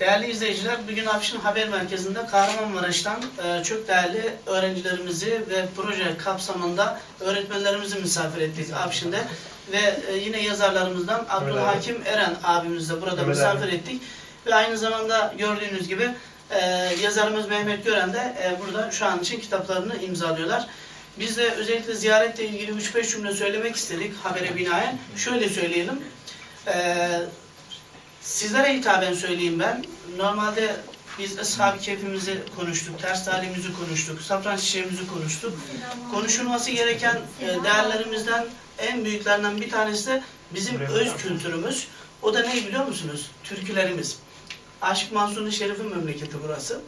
Değerli izleyiciler, bugün Afşin Haber Merkezi'nde Kahramanmaraş'tan e, çok değerli öğrencilerimizi ve proje kapsamında öğretmenlerimizi misafir ettik Afşin'de. Ve e, yine yazarlarımızdan Abdülhakim Eren abimizi de burada misafir abi. ettik. Ve aynı zamanda gördüğünüz gibi e, yazarımız Mehmet Gören de burada şu an için kitaplarını imzalıyorlar. Biz de özellikle ziyaretle ilgili 3-5 cümle söylemek istedik habere binaen. Şöyle söyleyelim. Eee Sizlere hitaben söyleyeyim ben. Normalde biz ashab-ı keyfimizi konuştuk, ters talimizi konuştuk, safran çiçeğimizi konuştuk. Konuşulması gereken e, değerlerimizden en büyüklerinden bir tanesi de bizim öz kültürümüz. O da ne biliyor musunuz? Türkülerimiz. Aşık Mansur'un Şerif'in memleketi burası.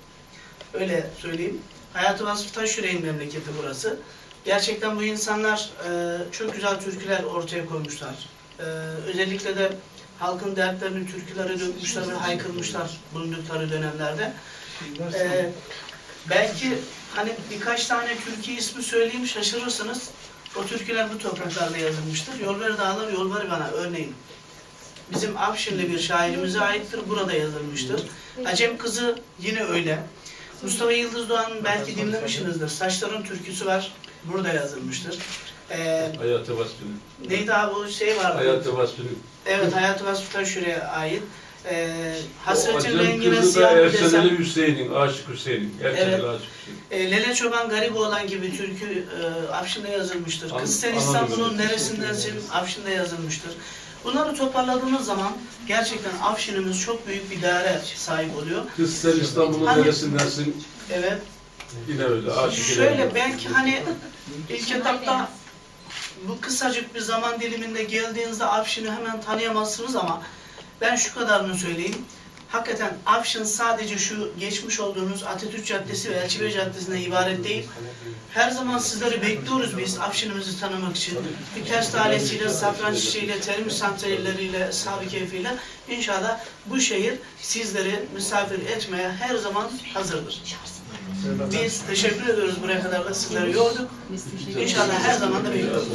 Öyle söyleyeyim. Hayatı Vasfı Taşyüreğin memleketi burası. Gerçekten bu insanlar e, çok güzel türküler ortaya koymuşlar. E, özellikle de halkın dertlerini türkülere dökmüşler ve haykırmışlar bulundukları dönemlerde. E, belki hani birkaç tane türkü ismi söyleyeyim şaşırırsınız. O türküler bu topraklarda yazılmıştır. Yolver dağlar yolvar bana örneğin. Bizim Afşinli bir şairimize aittir. Burada yazılmıştır. Acem kızı yine öyle. Mustafa Yıldız Doğan'ın belki dinlemişsinizdir. Saçların türküsü var. Burada yazılmıştır. Ee, Hayatı vasfını. neydi abi o şey vardı. Hayatı vasfını. Evet Hayat-ı Vasfı'dan şuraya ait. Ee, hasretin rengine siyah bir Erseneli desem. Hüseyin'in, Aşık Hüseyin'in. Erseneli Evet. Aşık Hüseyin. E, Lele Çoban Garip olan gibi türkü e, Afşin'de yazılmıştır. An- Kız sen. İstanbul'un neresindensin Afşin'de yazılmıştır. Bunları toparladığımız zaman gerçekten Afşin'imiz çok büyük bir değere sahip oluyor. Kız sen İstanbul'un Hani- neresindensin? Evet. Yine öyle. Aşık Şöyle belki hani ilk etapta bu kısacık bir zaman diliminde geldiğinizde Afşin'i hemen tanıyamazsınız ama ben şu kadarını söyleyeyim. Hakikaten Afşin sadece şu geçmiş olduğunuz Atatürk Caddesi ve Elçibe Caddesi'ne ibaret değil. Her zaman sizleri bekliyoruz biz Afşin'imizi tanımak için. Ters ailesiyle, safran çiçeğiyle, terim santralleriyle, sahibi keyfiyle inşallah bu şehir sizleri misafir etmeye her zaman hazırdır. Biz teşekkür ediyoruz buraya kadar da sizleri yorduk. İnşallah her zaman da bekliyoruz.